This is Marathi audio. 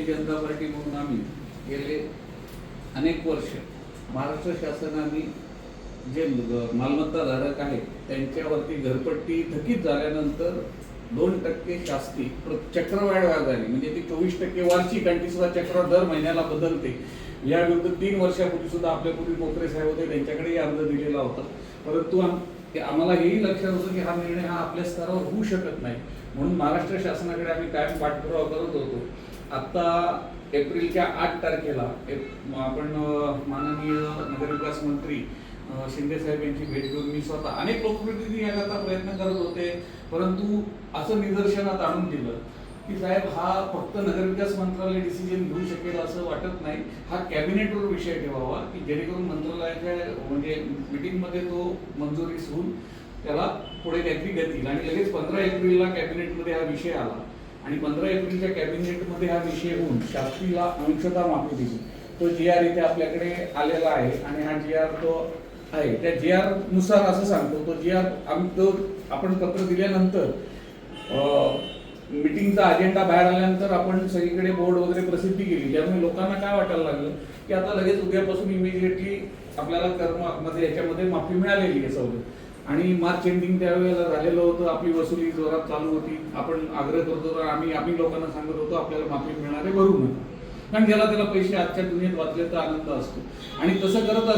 जनता पार्टी म्हणून आम्ही गेले अनेक वर्ष. महाराष्ट्र शासनाने जे मालमत्ता धारक आहेत त्यांच्यावरती घरपट्टी थकीत झाल्यानंतर दोन टक्के शास्ती प्र- चक्रवाढ व्याजाने म्हणजे ती चोवीस टक्के वार्षिक आणि ती सुद्धा चक्रवाढ दर महिन्याला बदलते. या विरुद्ध तीन वर्षापूर्वी सुद्धा आपल्यापूर्वी कोकरे साहेब होते त्यांच्याकडेही अर्ज दिलेला होता. परंतु आम्हाला हेही लक्षात होतं की हा निर्णय हा आपल्या स्तरावर होऊ शकत नाही. म्हणून महाराष्ट्र शासनाकडे आम्ही कायम पाठपुरावा करत होतो. आता एप्रिलच्या आठ तारखेला आपण माननीय नगरविकास मंत्री शिंदे साहेब यांची भेट घेऊन मी स्वतः अनेक लोकप्रतिनिधी याकरता प्रयत्न करत होते परंतु असं निदर्शनात आणून दिलं की साहेब हा फक्त नगरविकास मंत्रालय डिसिजन घेऊ शकेल असं वाटत नाही. हा कॅबिनेटवर विषय ठेवावा की जेणेकरून मंत्रालयाच्या म्हणजे मिटिंगमध्ये तो मंजुरीस होऊन त्याला पुढे काहीतरी गती आणि लगेच पंधरा एप्रिलला कॅबिनेटमध्ये हा विषय आला. आणि पंधरा एप्रिलच्या कॅबिनेटमध्ये हा विषय होऊन शास्त्रीला अंशता माफी दिली. तो जी आर इथे आपल्याकडे आलेला आहे आणि हा जी आर तो आहे. त्या जी आरनुसार असं सांगतो तो जी आर आम्ही तो आपण पत्र दिल्यानंतर मिटिंगचा अजेंडा बाहेर आल्यानंतर आपण सगळीकडे बोर्ड वगैरे प्रसिद्धी केली. त्यामुळे लोकांना काय वाटायला लागलं की आता लगेच उद्यापासून इमिजिएटली आपल्याला कर्म याच्यामध्ये माफी मिळालेली आहे सवलत आणि मार्च एंडिंग त्यावेळेला झालेलं होतं. आपली वसुली जोरात चालू होती. आपण आग्रह करत होतो. आम्ही आम्ही लोकांना सांगत होतो आपल्याला माफी मिळणारे भरू नका. कारण ज्याला त्याला पैसे आजच्या दुनियेत वाचले तर आनंद असतो. आणि तसं करत असताना